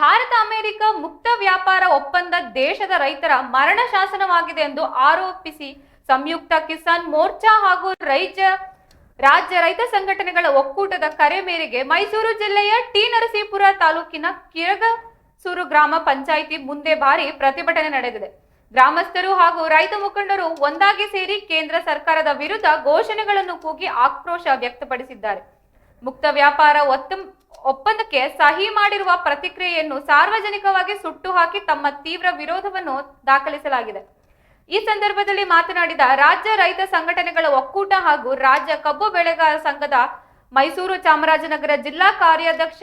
Bharat America ಮುಕ್ತ ವ್ಯಾಪಾರ ಒಪ್ಪಂದ ದೇಶದ ರೈತರ ಮರಣ ಶಾಸನವಾಗಿದೆ ಎಂದು ಆರೋಪಿಸಿ ಸಂಯುಕ್ತ ಕಿಸಾನ್ ಮೋರ್ಚಾ ಹಾಗೂ ರೈತ ರಾಜ್ಯ ರೈತ ಸಂಘಟನೆಗಳ ಒಕ್ಕೂಟದ ಕರೆ ಮೇರೆಗೆ ಮೈಸೂರು ಜಿಲ್ಲೆಯ ಟಿ ನರಸೀಪುರ ತಾಲೂಕಿನ ಕಿರಗಸೂರು ಗ್ರಾಮ ಪಂಚಾಯಿತಿ ಮುಂದೆ ಭಾರಿ ಪ್ರತಿಭಟನೆ ನಡೆದಿದೆ. ಗ್ರಾಮಸ್ಥರು ಹಾಗೂ ರೈತ ಮುಖಂಡರು ಒಂದಾಗಿ ಸೇರಿ ಕೇಂದ್ರ ಸರ್ಕಾರದ ವಿರುದ್ಧ ಘೋಷಣೆಗಳನ್ನು ಕೂಗಿ ಆಕ್ರೋಶ ವ್ಯಕ್ತಪಡಿಸಿದ್ದಾರೆ. ಮುಕ್ತ ವ್ಯಾಪಾರ ಒತ್ತಂ- ಒಪ್ಪಂದಕ್ಕೆ ಸಹಿ ಮಾಡಿರುವ ಪ್ರತಿಕ್ರಿಯೆಯನ್ನು ಸಾರ್ವಜನಿಕವಾಗಿ ಸುಟ್ಟು ಹಾಕಿ ತಮ್ಮ ತೀವ್ರ ವಿರೋಧವನ್ನು ದಾಖಲಿಸಲಾಗಿದೆ. ಈ ಸಂದರ್ಭದಲ್ಲಿ ಮಾತನಾಡಿದ ರಾಜ್ಯ ರೈತ ಸಂಘಟನೆಗಳ ಒಕ್ಕೂಟ ಹಾಗೂ ರಾಜ್ಯ ಕಬ್ಬು ಬೆಳೆಗಾರ ಸಂಘದ ಮೈಸೂರು ಚಾಮರಾಜನಗರ ಜಿಲ್ಲಾ ಕಾರ್ಯಾಧ್ಯಕ್ಷ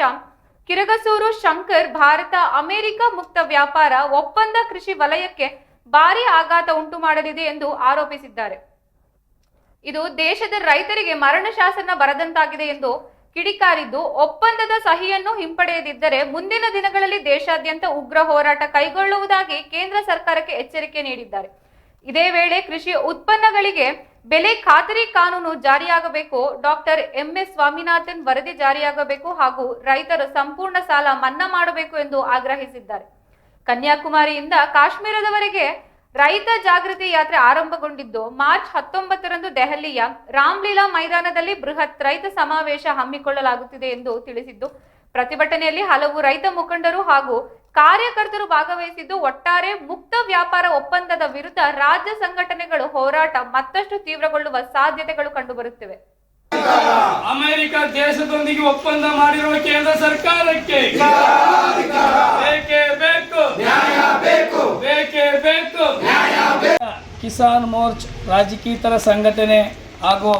ಕಿರಗಸೂರು ಶಂಕರ್ ಭಾರತ ಅಮೆರಿಕ ಮುಕ್ತ ವ್ಯಾಪಾರ ಒಪ್ಪಂದ ಕೃಷಿ ವಲಯಕ್ಕೆ ಭಾರಿ ಆಘಾತ ಉಂಟು ಮಾಡಲಿದೆ ಎಂದು ಆರೋಪಿಸಿದ್ದಾರೆ. ಇದು ದೇಶದ ರೈತರಿಗೆ ಮರಣ ಶಾಸನ ಬರದಂತಾಗಿದೆ ಎಂದು ಕಿಡಿಕಾರಿದ್ದು ಒಪ್ಪಂದದ ಸಹಿಯನ್ನು ಹಿಂಪಡೆಯದಿದ್ದರೆ ಮುಂದಿನ ದಿನಗಳಲ್ಲಿ ದೇಶಾದ್ಯಂತ ಉಗ್ರ ಹೋರಾಟ ಕೈಗೊಳ್ಳುವುದಾಗಿ ಕೇಂದ್ರ ಸರ್ಕಾರಕ್ಕೆ ಎಚ್ಚರಿಕೆ ನೀಡಿದ್ದಾರೆ. ಇದೇ ವೇಳೆ ಕೃಷಿ ಉತ್ಪನ್ನಗಳಿಗೆ ಬೆಲೆ ಖಾತರಿ ಕಾನೂನು ಜಾರಿಯಾಗಬೇಕು, ಡಾಕ್ಟರ್ ಎಂಎಸ್ ಸ್ವಾಮಿನಾಥನ್ ವರದಿ ಜಾರಿಯಾಗಬೇಕು ಹಾಗೂ ರೈತರು ಸಂಪೂರ್ಣ ಸಾಲ ಮನ್ನಾ ಮಾಡಬೇಕು ಎಂದು ಆಗ್ರಹಿಸಿದ್ದಾರೆ. ಕನ್ಯಾಕುಮಾರಿಯಿಂದ ಕಾಶ್ಮೀರದವರೆಗೆ ರೈತ ಜಾಗೃತಿ ಯಾತ್ರೆ ಆರಂಭಗೊಂಡಿದ್ದು ಮಾರ್ಚ್ ಹತ್ತೊಂಬತ್ತರಂದು ದೆಹಲಿಯ ರಾಮ್ಲೀಲಾ ಮೈದಾನದಲ್ಲಿ ಬೃಹತ್ ರೈತ ಸಮಾವೇಶ ಹಮ್ಮಿಕೊಳ್ಳಲಾಗುತ್ತಿದೆ ಎಂದು ತಿಳಿಸಿದ್ದು ಪ್ರತಿಭಟನೆಯಲ್ಲಿ ಹಲವು ರೈತ ಮುಖಂಡರು ಹಾಗೂ ಕಾರ್ಯಕರ್ತರು ಭಾಗವಹಿಸಿದ್ದು ಒಟ್ಟಾರೆ ಮುಕ್ತ ವ್ಯಾಪಾರ ಒಪ್ಪಂದದ ವಿರುದ್ಧ ರಾಜ್ಯ ಸಂಘಟನೆಗಳು ಹೋರಾಟ ಮತ್ತಷ್ಟು ತೀವ್ರಗೊಳ್ಳುವ ಸಾಧ್ಯತೆಗಳು ಕಂಡುಬರುತ್ತಿವೆ. ಅಮೆರಿಕ ದೇಶದೊಂದಿಗೆ ಒಪ್ಪಂದ ಮಾಡಿರುವ ಕೇಂದ್ರ ಸರ್ಕಾರಕ್ಕೆ ಬೇಕೇ. ಕಿಸಾನ್ ಮೋರ್ಚ್ ರಾಜಕೀಯತರ ಸಂಘಟನೆ ಹಾಗೂ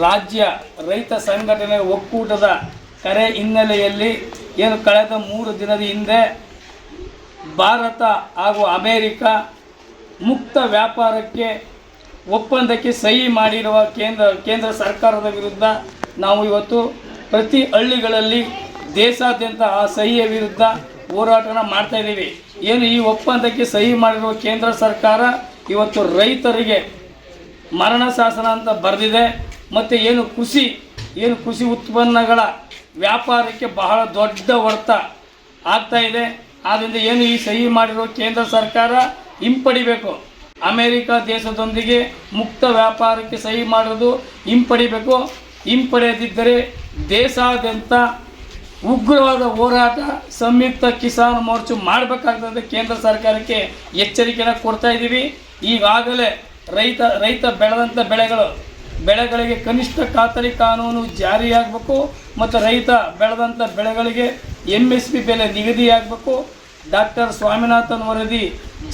ರಾಜ್ಯ ರೈತ ಸಂಘಟನೆ ಒಕ್ಕೂಟದ ಕರೆ ಹಿನ್ನೆಲೆಯಲ್ಲಿ ಏನು ಕಳೆದ ಮೂರು ದಿನದ ಹಿಂದೆ ಭಾರತ ಹಾಗೂ ಅಮೇರಿಕ ಮುಕ್ತ ವ್ಯಾಪಾರಕ್ಕೆ ಒಪ್ಪಂದಕ್ಕೆ ಸಹಿ ಮಾಡಿರುವ ಕೇಂದ್ರ ಕೇಂದ್ರ ಸರ್ಕಾರದ ವಿರುದ್ಧ ನಾವು ಇವತ್ತು ಪ್ರತಿ ಹಳ್ಳಿಗಳಲ್ಲಿ ದೇಶಾದ್ಯಂತ ಆ ಸಹಿಯ ವಿರುದ್ಧ ಹೋರಾಟನ ಮಾಡ್ತಾ ಇದ್ದೀವಿ. ಏನು ಈ ಒಪ್ಪಂದಕ್ಕೆ ಸಹಿ ಮಾಡಿರುವ ಕೇಂದ್ರ ಸರ್ಕಾರ ಇವತ್ತು ರೈತರಿಗೆ ಮರಣ ಶಾಸನ ಅಂತ ಬರೆದಿದೆ. ಮತ್ತು ಏನು ಕೃಷಿ ಏನು ಕೃಷಿ ಉತ್ಪನ್ನಗಳ ವ್ಯಾಪಾರಕ್ಕೆ ಬಹಳ ದೊಡ್ಡ ಹೊಡೆತ ಆಗ್ತಾ ಇದೆ. ಆದ್ದರಿಂದ ಏನು ಈ ಸಹಿ ಮಾಡಿರೋ ಕೇಂದ್ರ ಸರ್ಕಾರ ಹಿಂಪಡಿಬೇಕು. ಅಮೇರಿಕ ದೇಶದೊಂದಿಗೆ ಮುಕ್ತ ವ್ಯಾಪಾರಕ್ಕೆ ಸಹಿ ಮಾಡೋದು ಹಿಂಪಡಿಬೇಕು. ಹಿಂಪಡೆಯದಿದ್ದರೆ ದೇಶಾದ್ಯಂತ ಉಗ್ರವಾದ ಹೋರಾಟ ಸಂಯುಕ್ತ ಕಿಸಾನ್ ಮೋರ್ಚು ಮಾಡಬೇಕಾಗ್ತದೆ. ಕೇಂದ್ರ ಸರ್ಕಾರಕ್ಕೆ ಎಚ್ಚರಿಕೆನ ಕೊಡ್ತಾ ಇದ್ದೀವಿ ಈಗಾಗಲೇ ರೈತ ರೈತ ಬೆಳೆದಂಥ ಬೆಳೆಗಳು, ಬೆಳೆಗಳಿಗೆ ಕನಿಷ್ಠ ಖಾತರಿ ಕಾನೂನು ಜಾರಿಯಾಗಬೇಕು ಮತ್ತು ರೈತ ಬೆಳೆದಂಥ ಬೆಳೆಗಳಿಗೆ ಎಂ ಎಸ್ ಪಿ ಬೆಲೆ ನಿಗದಿಯಾಗಬೇಕು. ಡಾಕ್ಟರ್ ಸ್ವಾಮಿನಾಥನ್ ವರದಿ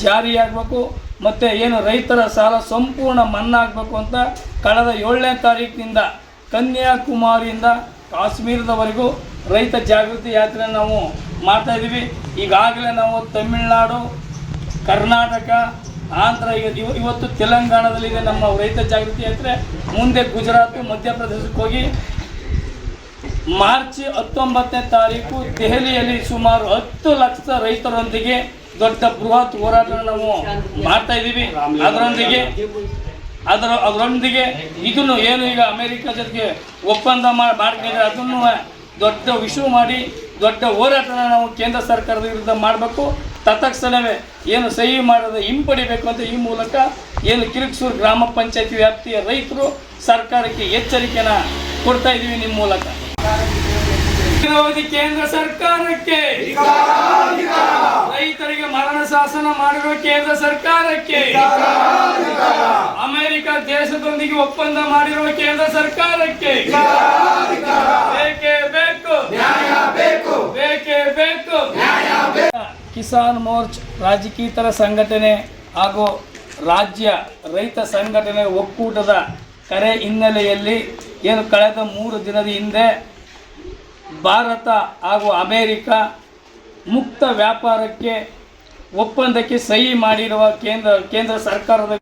ಜಾರಿಯಾಗಬೇಕು ಮತ್ತು ಏನು ರೈತರ ಸಾಲ ಸಂಪೂರ್ಣ ಮನ್ನಾ ಆಗಬೇಕು ಅಂತ ಕಳೆದ ಏಳನೇ ತಾರೀಕಿನಿಂದ ಕನ್ಯಾಕುಮಾರಿಯಿಂದ ಕಾಶ್ಮೀರದವರೆಗೂ ರೈತ ಜಾಗೃತಿ ಯಾತ್ರೆ ನಾವು ಮಾಡ್ತಾ ಇದ್ದೀವಿ. ಈಗಾಗಲೇ ನಾವು ತಮಿಳುನಾಡು, ಕರ್ನಾಟಕ, ಆಂಧ್ರ ಇವ- ಇವ- ಇವತ್ತು ತೆಲಂಗಾಣದಲ್ಲಿದೆ ನಮ್ಮ ರೈತ ಜಾಗೃತಿ ಯಾತ್ರೆ. ಮುಂದೆ ಗುಜರಾತ್, ಮಧ್ಯಪ್ರದೇಶಕ್ಕೆ ಹೋಗಿ ಮಾರ್ಚ್ ಹತ್ತೊಂಬತ್ತನೇ ತಾರೀಕು ದೆಹಲಿಯಲ್ಲಿ ಸುಮಾರು ಹತ್ತು ಲಕ್ಷ ರೈತರೊಂದಿಗೆ ದೊಡ್ಡ ಬೃಹತ್ ಹೋರಾಟ ನಾವು ಮಾಡ್ತಾ ಇದ್ದೀವಿ. ಅದರೊಂದಿಗೆ ಅದರ ಅದರೊಂದಿಗೆ ಇದನ್ನು ಏನು ಈಗ ಅಮೆರಿಕ ಜೊತೆಗೆ ಒಪ್ಪಂದ ಮಾಡಿ ಮಾಡ್ಕೊಂಡಿದ್ರೆ ಅದನ್ನು ದೊಡ್ಡ ವಿಷು ಮಾಡಿ ದೊಡ್ಡ ಹೋರಾಟನ ನಾವು ಕೇಂದ್ರ ಸರ್ಕಾರದ ವಿರುದ್ಧ ಮಾಡಬೇಕು. ತತ್ಕ್ಷಣವೇ ಏನು ಸಹಿ ಮಾಡೋದು ಹಿಂಪಡಿಬೇಕು ಅಂತ ಈ ಮೂಲಕ ಏನು ಕಿರುಕ್ಸೂರು ಗ್ರಾಮ ಪಂಚಾಯತಿ ವ್ಯಾಪ್ತಿಯ ರೈತರು ಸರ್ಕಾರಕ್ಕೆ ಎಚ್ಚರಿಕೆನ ಕೊಡ್ತಾ ಇದ್ದೀವಿ ನಿಮ್ಮ ಮೂಲಕ. ಕೇಂದ್ರ ಸರ್ಕಾರಕ್ಕೆ. ಶಾಸನ ಮಾಡಿರುವ ಕೇಂದ್ರ ಸರ್ಕಾರಕ್ಕೆ. ಅಮೆರಿಕ ದೇಶದೊಂದಿಗೆ ಒಪ್ಪಂದ ಮಾಡಿರುವ ಕೇಂದ್ರ ಸರ್ಕಾರಕ್ಕೆ. ಬೇಕೇ ಬೇಕು. ಬೇಕೇ ಬೇಕು. ಕಿಸಾನ್ ಮೋರ್ಚ್ ರಾಜಕೀಯತರ ಸಂಘಟನೆ ಹಾಗೂ ರಾಜ್ಯ ರೈತ ಸಂಘಟನೆ ಒಕ್ಕೂಟದ ಕರೆ ಹಿನ್ನೆಲೆಯಲ್ಲಿ ಏನು ಕಳೆದ ಮೂರು ದಿನದ ಹಿಂದೆ ಭಾರತ ಹಾಗೂ ಅಮೇರಿಕ ಮುಕ್ತ ವ್ಯಾಪಾರಕ್ಕೆ ಒಪ್ಪಂದಕ್ಕೆ ಸಹಿ ಮಾಡಿರುವ ಕೇಂದ್ರ ಕೇಂದ್ರ ಸರ್ಕಾರದ